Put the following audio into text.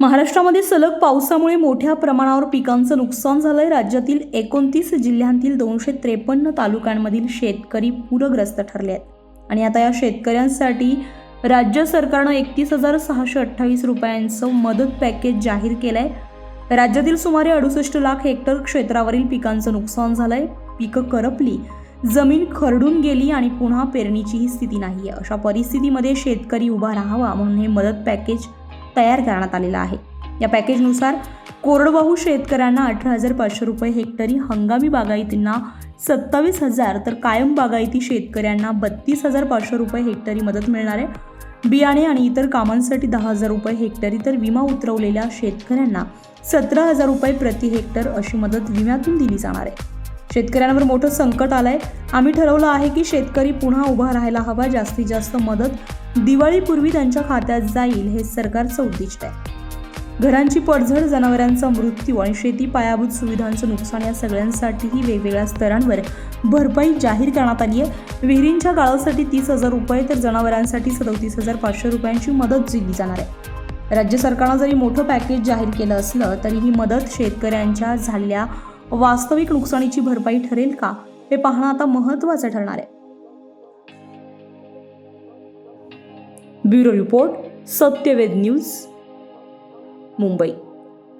महाराष्ट्रामध्ये सलग पावसामुळे मोठ्या प्रमाणावर पिकांचं नुकसान झालं आहे राज्यातील एकोणतीस जिल्ह्यांतील दोनशे त्रेपन्न तालुक्यांमधील शेतकरी पूरग्रस्त ठरले आहेत. आणि आता या शेतकऱ्यांसाठी राज्य सरकारनं एकतीस हजार सहाशे अठ्ठावीस रुपयांचं मदत पॅकेज जाहीर केलं आहे राज्यातील सुमारे अडुसष्ट लाख हेक्टर क्षेत्रावरील पिकांचं नुकसान झालं आहे पिकं करपली जमीन खरडून गेली आणि पुन्हा पेरणीचीही स्थिती नाही आहे अशा परिस्थितीमध्ये शेतकरी उभा राहावा म्हणून हे मदत पॅकेज तयार करण्यात आलेला आहे. या पॅकेजनुसार कोरडवाहू शेतकऱ्यांना अठरा हजार पाचशे रुपये हेक्टरी हंगामी बागायतींना सत्तावीस हजार तर कायम बागायती शेतकऱ्यांना बत्तीस हजार पाचशे रुपये हेक्टरी मदत मिळणार आहे. बियाणे आणि इतर कामांसाठी दहा हजार रुपये हेक्टरी तर विमा उतरवलेल्या शेतकऱ्यांना सतरा हजार रुपये प्रति हेक्टर अशी मदत विम्यातून दिली जाणार आहे. शेतकऱ्यांवर मोठं संकट आलंय. आम्ही ठरवलं आहे की शेतकरी पुन्हा उभा राहायला हवा. जास्तीत जास्त मदत दिवाळीपूर्वी त्यांच्या खात्यात जाईल हे सरकारचं उद्दिष्ट आहे. घरांची पडझड जनावरांचा मृत्यू आणि शेती पायाभूत सुविधांचं नुकसान या सगळ्यांसाठीही वेगवेगळ्या स्तरांवर भरपाई जाहीर करण्यात आली आहे. विहिरींच्या गाळासाठी तीस हजार रुपये तर जनावरांसाठी सदोतीस हजार पाचशे रुपयांची मदत दिली जाणार आहे. राज्य सरकारनं जरी मोठं पॅकेज जाहीर केलं असलं तरी ही मदत शेतकऱ्यांच्या झालेल्या वास्तविक नुकसानीची भरपाई ठरेल का? हे पाहणं आता महत्त्वाचं ठरणार आहे. Bureau report Satyaved news Mumbai.